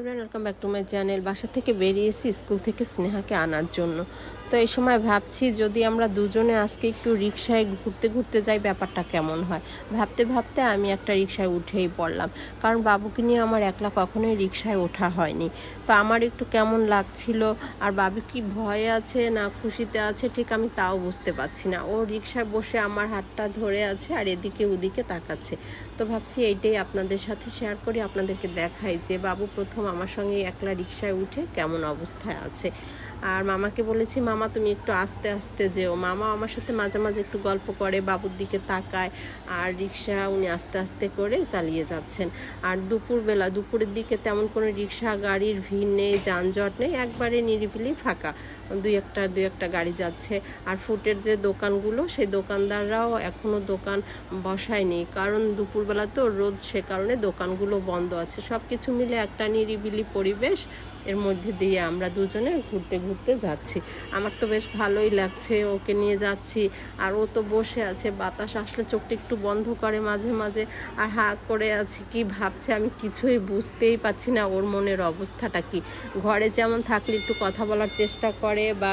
Everyone welcome back to my channel. বাসা থেকে বেরিয়েছি স্কুল থেকে স্নেহাকে আনার জন্য। তো এই সময় ভাবছি যদি আমরা দুজনে আজকে একটু রিক্সায় ঘুরতে ঘুরতে যাই, ব্যাপারটা কেমন হয়? ভাবতে ভাবতে আমি একটা রিক্সায় উঠেই পড়লাম। কারণ বাবুকে নিয়ে আমার একলা কখনোই রিক্সায় ওঠা হয়নি। তো আমার একটু কেমন লাগছিল? আর বাবু কি ভয়ে আছে না খুশিতে আছে ঠিক আমি তাও বুঝতে পারছি না। ও রিক্সায় বসে আমার হাতটা ধরে আছে আর এদিকে ওদিকে তাকাচ্ছে। তো ভাবছি এইটাই আপনাদের সাথে শেয়ার করি, আপনাদেরকে দেখাই যে বাবু প্রথম আমার সঙ্গে একলা রিক্সায় উঠে কেমন অবস্থায় আছে। আর মামাকে বলেছি, মামা, তুমি একটু আস্তে আস্তে যেও। মামা আমার সাথে মাঝে মাঝে একটু গল্প করে, বাবুর দিকে তাকায় আর রিক্সা উনি আস্তে আস্তে করে চালিয়ে যাচ্ছেন। আর দুপুরবেলা, দুপুরের দিকে তেমন কোনো রিক্সা গাড়ির ভিড় নেই, যানজট নেই, একবারে নিরিবিলি ফাঁকা। দুই একটা দুই একটা গাড়ি যাচ্ছে। আর ফুটের যে দোকানগুলো, সেই দোকানদাররাও এখনও দোকান বসায়নি। কারণ দুপুরবেলা তো রোদ, সে কারণে দোকানগুলো বন্ধ আছে। সব কিছু মিলে একটা নিরিবিলি পরিবেশ এর মধ্যে দিয়ে আমরা দুজনে ঘুরতে ঘুরতে যাচ্ছি। আমার তো বেশ ভালোই লাগছে, ওকে নিয়ে যাচ্ছি। আর ও তো বসে আছে, বাতাস আসলে চোখটা একটু বন্ধ করে মাঝে মাঝে। আর হা করে আছে, কি ভাবছে আমি কিছুই বুঝতেই পারছি না, ওর মনের অবস্থাটা কি? ঘরে যেমন থাকলে একটু কথা বলার চেষ্টা করে বা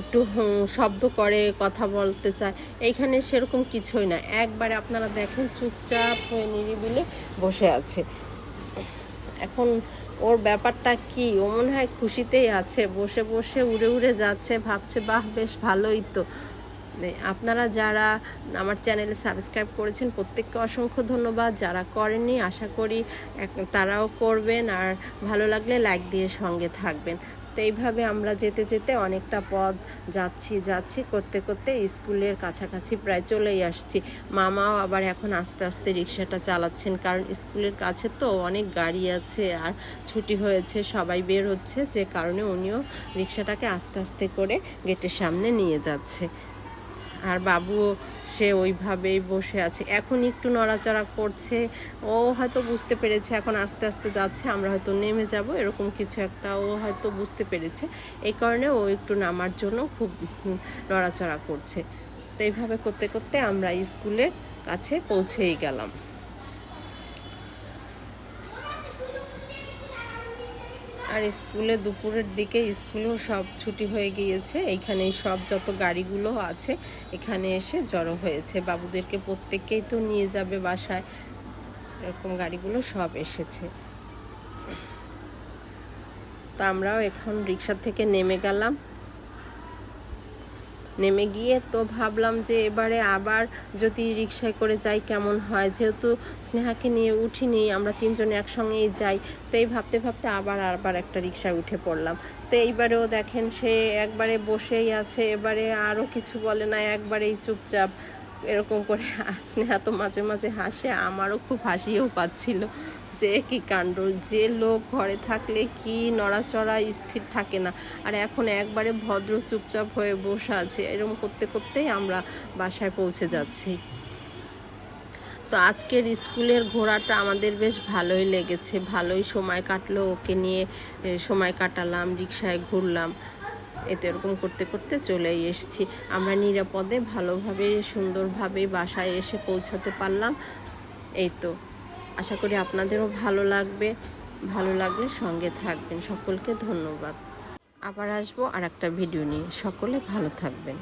একটু শব্দ করে কথা বলতে চায়। এইখানে সেরকম কিছুই না। একবারে আপনারা দেখেন চুপচাপ হয়ে নিরিবিলে বসে আছে। এখন ওর ব্যাপারটা কি? ও মনে হয় খুশিতেই আছে। বসে বসে উড়ে উড়ে যাচ্ছে, ভাবছে, বাহ, বেশ ভালোই তো। আপনারা যারা আমার চ্যানেলে সাবস্ক্রাইব করেছেন, প্রত্যেককে অসংখ্য ধন্যবাদ। যারা করেননি, আশা করি তারাও করবেন। আর ভালো লাগলে লাইক দিয়ে সঙ্গে থাকবেন। তো এইভাবে আমরা যেতে যেতে অনেকটা পথ যাচ্ছি যাচ্ছি, করতে করতে স্কুলের কাছাকাছি প্রায় চলেই আসছি। মামাও আবার এখন আস্তে আস্তে রিক্সাটা চালাচ্ছেন কারণ স্কুলের কাছে তো অনেক গাড়ি আছে আর ছুটি হয়েছে, সবাই বের হচ্ছে, যে কারণে উনিও রিক্সাটাকে আস্তে আস্তে করে গেটের সামনে নিয়ে যাচ্ছে। আর বাবুও সে ওইভাবেই বসে আছে। এখন একটু নড়াচড়া করছে। ও হয়তো বুঝতে পেরেছে, এখন আস্তে আস্তে যাচ্ছে, আমরা হয়তো নেমে যাব, এরকম কিছু একটা ও হয়তো বুঝতে পেরেছে। এই কারণে ও একটু নামার জন্য খুব নড়াচড়া করছে। তো এইভাবে করতে করতে আমরা স্কুলের কাছে পৌঁছেই গেলাম। আর স্কুলে দুপুরের দিকে স্কুলেও সব ছুটি হয়ে গিয়েছে। এখানে সব যত গাড়িগুলো আছে, এখানে এসে জড়ো হয়েছে। বাবুদেরকে প্রত্যেককেই তো নিয়ে যাবে বাসায়। এরকম গাড়িগুলো সব এসেছে। তা আমরাও এখন রিক্সা থেকে নেমে গেলাম। নেমে গিয়ে তো ভাবলাম যে এবারে আবার যদি রিক্সায় করে যাই কেমন হয়। যেহেতু স্নেহাকে নিয়ে উঠিনি, আমরা তিনজনে একসঙ্গেই যাই, তো এই ভাবতে ভাবতে আবার আবার একটা রিক্সায় উঠে পড়লাম। তো এইবারেও দেখেন সে একবারে বসেই আছে, এবারে আরও কিছু বলে না, একবারেই চুপচাপ। এরকম করে স্নেহা তো মাঝে মাঝে হাসে, আমারও খুব হাসিও পাচ্ছিল যে কি কাণ্ড। যে লোক ঘরে থাকলে কি নড়াচড়া স্থির থাকে না। আর এখন একবারে ভদ্র চুপচাপ হয়ে বসে আছে এরকম করতে করতেই আমরা বাসায় পৌঁছে যাচ্ছি। তো আজকের স্কুলের ঘোরাটা আমাদের বেশ ভালোই লেগেছে, ভালোই সময় কাটলো। ওকে নিয়ে সময় কাটালাম, রিক্সায় ঘুরলাম। এতে এরকম করতে করতে চলেই এসেছি। আমরা নিরাপদে, ভালোভাবে, সুন্দরভাবে বাসায় এসে পৌঁছাতে পারলাম। এই তো। আশা করি আপনাদেরও ভালো লাগবে। ভালো লাগলে সঙ্গে থাকবেন। সকলকে ধন্যবাদ। আবার আসব আর একটা ভিডিও নিয়ে। সকলে ভালো থাকবেন।